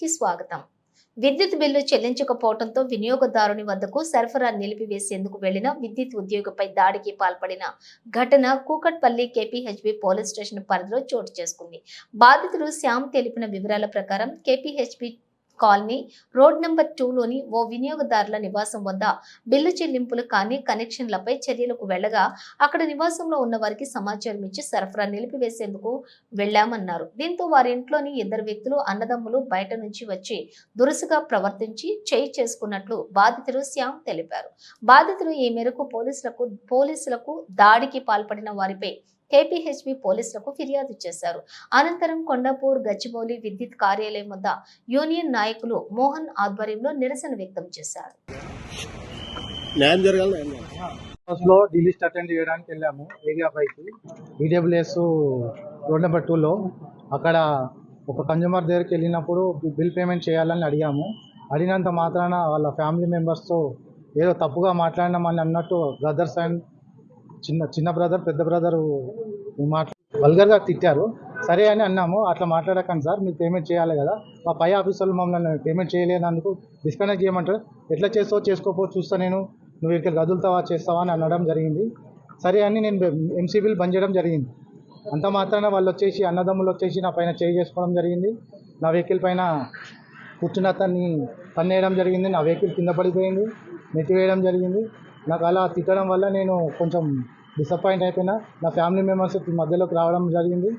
కి స్వాగతం. విద్యుత్ బిల్లు చెల్లించకపోవడంతో వినియోగదారుని వద్దకు సరఫరా నిలిపివేసేందుకు వెళ్ళిన విద్యుత్ ఉద్యోగిపై దాడికి పాల్పడిన ఘటన కూకట్పల్లి కేపీహెచ్బి పోలీస్ స్టేషన్ పరిధిలో చోటు చేసుకుంది. బాధితుడు శ్యామ్ తెలిపిన వివరాల ప్రకారం కేపీహెచ్బి కాలనీ రోడ్ నెంబర్ టూలోని ఓ వినియోగదారుల నివాసం వద్ద బిల్లు చెల్లింపులు కానీ కనెక్షన్లపై చర్యలకు వెళ్ళగా అక్కడ నివాసంలో ఉన్న వారికి సమాచారం ఇచ్చి సరఫరా నిలిపివేసేందుకు వెళ్ళామన్నారు దీంతో వారి ఇంట్లోని ఇద్దరు వ్యక్తులు అన్నదమ్ములు బయట నుంచి వచ్చి దురుసుగా ప్రవర్తించి చేయి చేసుకున్నట్లు బాధితుడు శ్యామ్ తెలిపారు. బాధితులు ఈ మేరకు పోలీసులకు పోలీసులకు దాడికి పాల్పడిన వారిపై కేపీహెచ్బి పోలీసులకు ఫిర్యాదు చేశారు. అనంతరం కొండాపూర్ గచ్చిబౌలి విద్యుత్ కార్యాలయం వద్ద యూనియన్ నాయకులు మోహన్ ఆధ్వర్యంలో నిరసన వ్యక్తం చేశారు. లో అటెండ్ చేయడానికి వెళ్ళాము ఏరియా పైకి. ఈడబ్ల్యూఎస్ రోడ్ నెంబర్ టూలో అక్కడ ఒక కన్జ్యూమర్ దగ్గరికి వెళ్ళినప్పుడు బిల్ పేమెంట్ చేయాలని అడిగాము. అడిగినంత మాత్రాన వాళ్ళ ఫ్యామిలీ మెంబర్స్తో ఏదో తప్పుగా మాట్లాడినామని అన్నట్టు బ్రదర్స్ అండ్ చిన్న చిన్న బ్రదర్ పెద్ద బ్రదర్ మాట్లా వల్గర్గా తిట్టారు. సరే అని అన్నాము. అట్లా మాట్లాడకండి సార్ మీరు పేమెంట్ చేయాలి కదా. మా పై ఆఫీసర్లు మమ్మల్ని పేమెంట్ చేయలేనందుకు డిస్కనెక్ట్ చేయమంటారు. ఎట్లా చేస్తావో చేసుకోపో చూస్తా నేను. నువ్వు ఇక్కడ కదులుతావా చేస్తావా అని అనడం జరిగింది. సరే అని నేను ఎంసీ బిల్ బంద్ చేయడం జరిగింది. అంత మాత్రాన వాళ్ళు వచ్చేసి అన్నదమ్ములు వచ్చేసి నా పైన చేయి చేసుకోవడం జరిగింది. నా వెహికల్ పైన కూర్చున్న అతన్ని తన్నేయడం జరిగింది. నా వెహికల్ కింద పడిపోయింది. నెట్టివేయడం జరిగింది. నాకు అలా తిట్టడం వల్ల నేను కొంచెం డిసప్పాయింట్ అయిపోయినా. నా ఫ్యామిలీ మెంబర్స్ మధ్యలోకి రావడం జరిగింది.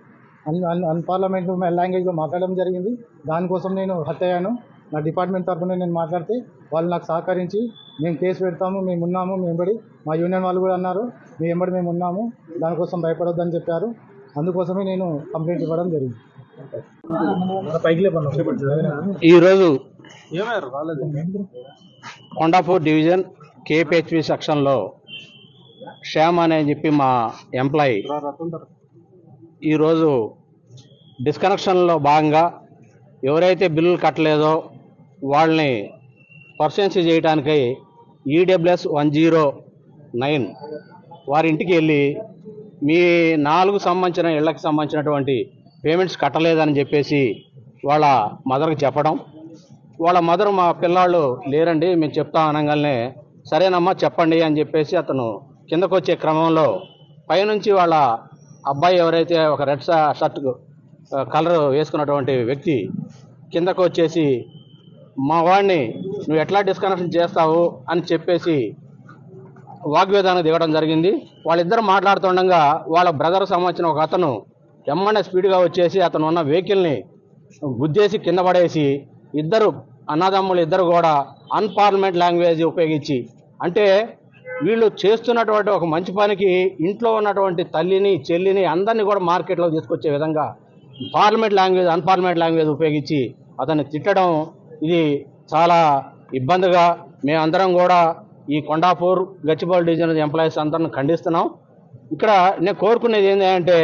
అన్ అన్ అన్పార్లమెంట్ లాంగ్వేజ్లో మాట్లాడడం జరిగింది. దానికోసం నేను హట్ అయ్యాను. నా డిపార్ట్మెంట్ తరఫున నేను మాట్లాడితే వాళ్ళు నాకు సహకరించి మేము కేసు పెడతాము మేము ఉన్నాము మేము ఎంబడి మా యూనియన్ వాళ్ళు కూడా అన్నారు మీ ఎంబడి మేము ఉన్నాము దానికోసం భయపడొద్దని చెప్పారు. అందుకోసమే నేను కంప్లైంట్ ఇవ్వడం జరిగింది. ఈరోజు కొండాపూర్ డివిజన్ కేపిహెచ్వి సెక్షన్లో శ్యామ్ అని చెప్పి మా ఎంప్లాయీ ఈరోజు డిస్కనెక్షన్లో భాగంగా ఎవరైతే బిల్లులు కట్టలేదో వాళ్ళని పర్సెన్సీ చేయడానికై ఈడబ్ల్యూఎస్ వన్ జీరో నైన్ వారి ఇంటికి వెళ్ళి మీ నాలుగు సంబంధించిన ఇళ్ళకి సంబంధించినటువంటి పేమెంట్స్ కట్టలేదని చెప్పేసి వాళ్ళ మదర్కి చెప్పడం. వాళ్ళ మదర్ మా పిల్లాళ్ళు లేరండి మేము చెప్తా అనగానే సరేనమ్మా చెప్పండి అని చెప్పేసి అతను కిందకు వచ్చే క్రమంలో పైనుంచి వాళ్ళ అబ్బాయి ఎవరైతే ఒక రెడ్ షర్ట్ కలర్ వేసుకున్నటువంటి వ్యక్తి కిందకు వచ్చేసి మా వాడిని నువ్వు ఎట్లా డిస్కనెక్షన్ చేస్తావు? అని చెప్పేసి వాగ్వేదానికి దిగడం జరిగింది. వాళ్ళిద్దరు మాట్లాడుతుండగా వాళ్ళ బ్రదర్ సంబంధించిన ఒక అతను ఎమ్మనే స్పీడ్గా వచ్చేసి అతను ఉన్న వెహికల్ని గుద్దేసి కింద పడేసి ఇద్దరు అన్నదమ్ములు ఇద్దరు కూడా అన్పార్లమెంట్ లాంగ్వేజ్ ఉపయోగించి అంటే వీళ్ళు చేస్తున్నటువంటి ఒక మంచి పనికి ఇంట్లో ఉన్నటువంటి తల్లిని చెల్లిని అందరినీ కూడా మార్కెట్లో తీసుకొచ్చే విధంగా పార్లమెంట్ లాంగ్వేజ్ అన్పార్లమెంట్ లాంగ్వేజ్ ఉపయోగించి అతన్ని తిట్టడం ఇది చాలా ఇబ్బందిగా మేమందరం కూడా ఈ కొండాపూర్ గచ్చిబౌల్ డివిజన్ ఎంప్లాయీస్ అందరిని ఖండిస్తున్నాం. ఇక్కడ నేను కోరుకునేది ఏంటంటే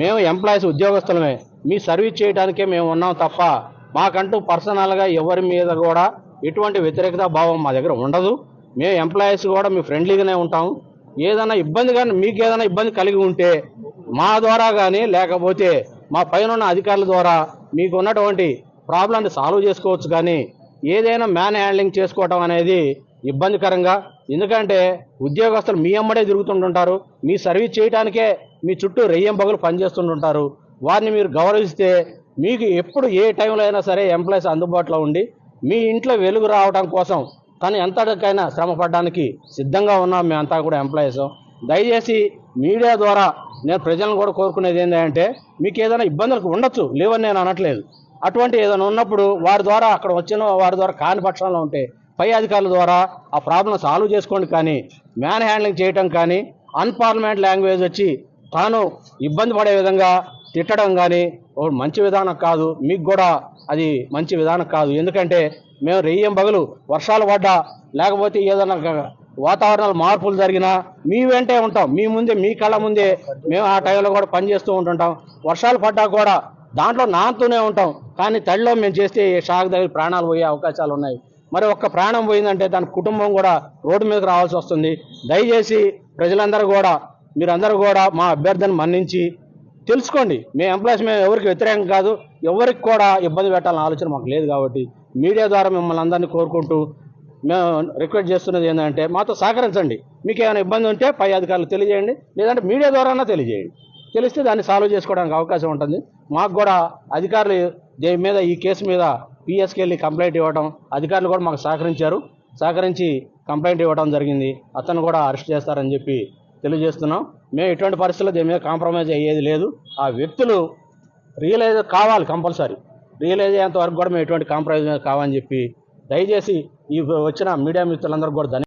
మేము ఎంప్లాయీస్ ఉద్యోగస్తులమే. మీ సర్వీస్ చేయడానికే మేము ఉన్నాం తప్ప మాకంటూ పర్సనల్గా ఎవరి మీద కూడా ఎటువంటి వ్యతిరేకత భావం మా దగ్గర ఉండదు. మేము ఎంప్లాయీస్ కూడా మీ ఫ్రెండ్లీగానే ఉంటాం ఏదైనా ఇబ్బంది కానీ మీకు ఏదైనా ఇబ్బంది కలిగి ఉంటే మా ద్వారా కానీ లేకపోతే మా పైన ఉన్న అధికారుల ద్వారా మీకు ఉన్నటువంటి ప్రాబ్లమ్ని సాల్వ్ చేసుకోవచ్చు కానీ ఏదైనా మ్యాన్ హ్యాండ్లింగ్ చేసుకోవటం అనేది ఇబ్బందికరంగా. ఎందుకంటే ఉద్యోగస్తులు మీ అమ్మడే తిరుగుతుంటుంటారు. మీ సర్వీస్ చేయడానికే మీ చుట్టూ రెయ్యం పగులు పనిచేస్తుంటుంటారు. వారిని మీరు గౌరవిస్తే మీకు ఎప్పుడు ఏ టైంలో అయినా సరే ఎంప్లాయీస్ అందుబాటులో ఉండి మీ ఇంట్లో వెలుగు రావడం కోసం తను ఎంతకైనా శ్రమ పడడానికి సిద్ధంగా ఉన్నాం మేమంతా కూడా ఎంప్లాయీస్. దయచేసి మీడియా ద్వారా నేను ప్రజలను కూడా కోరుకునేది ఏంటంటే మీకు ఏదైనా ఇబ్బందులకు ఉండొచ్చు లేవని నేను అనట్లేదు. అటువంటి ఏదైనా ఉన్నప్పుడు వారి ద్వారా అక్కడ వచ్చిన వారి ద్వారా కాని పక్షంలో ఉంటే పై అధికారుల ద్వారా ఆ ప్రాబ్లం సాల్వ్ చేసుకోండి కానీ మ్యాన్ హ్యాండ్లింగ్ చేయటం కానీ అన్పార్లమెంట్ లాంగ్వేజ్ వచ్చి తాను ఇబ్బంది పడే విధంగా తిట్టడం కానీ ఒక మంచి విధానం కాదు మీకు కూడా అది మంచి విధానం కాదు. ఎందుకంటే మేము రెయ్యం పగలు వర్షాలు పడ్డా లేకపోతే ఏదైనా వాతావరణాలు మార్పులు జరిగినా మీ వెంటే ఉంటాం. మీ ముందే మీ కళ్ళ ముందే మేము ఆ టైంలో కూడా పనిచేస్తూ ఉంటుంటాం. వర్షాలు పడ్డా కూడా దాంట్లో నాంతూనే ఉంటాం. కానీ తడిలో మేము చేస్తే షాక్ దగ్గర ప్రాణాలు పోయే అవకాశాలు ఉన్నాయి. మరి ఒక్క ప్రాణం పోయిందంటే దాని కుటుంబం కూడా రోడ్డు మీదకి రావాల్సి వస్తుంది. దయచేసి ప్రజలందరూ కూడా మీరందరూ కూడా మా అభ్యర్థన మన్నించి తెలుసుకోండి. మేము ఎంప్లాయీస్ మేము ఎవరికి వ్యతిరేకం కాదు ఎవరికి కూడా ఇబ్బంది పెట్టాలని ఆలోచన మాకు లేదు కాబట్టి మీడియా ద్వారా మిమ్మల్ని అందరినీ కోరుకుంటూ మేము రిక్వెస్ట్ చేస్తున్నది ఏంటంటే మాతో సహకరించండి. మీకు ఏమైనా ఇబ్బంది ఉంటే పై అధికారులు తెలియజేయండి. లేదంటే మీడియా ద్వారా తెలియజేయండి. తెలిస్తే దాన్ని సాల్వ్ చేసుకోవడానికి అవకాశం ఉంటుంది. మాకు కూడా అధికారులు దీని మీద ఈ కేసు మీద పిఎస్కి వెళ్ళి కంప్లైంట్ ఇవ్వడం అధికారులు కూడా మాకు సహకరించారు. సహకరించి కంప్లైంట్ ఇవ్వడం జరిగింది. అతను కూడా అరెస్ట్ చేస్తారని చెప్పి తెలియజేస్తున్నాం. మేము ఎటువంటి పరిస్థితుల్లో దీని మీద కాంప్రమైజ్ అయ్యేది లేదు. ఆ వ్యక్తులు రియలైజ్ కావాలి కంపల్సరీ. రియలైజ్ అయ్యేంత వరకు కూడా మేము ఎటువంటి కాంప్రమైజ్ కావాలని చెప్పి దయచేసి ఈ వచ్చిన మీడియా మిత్రులందరూ కూడా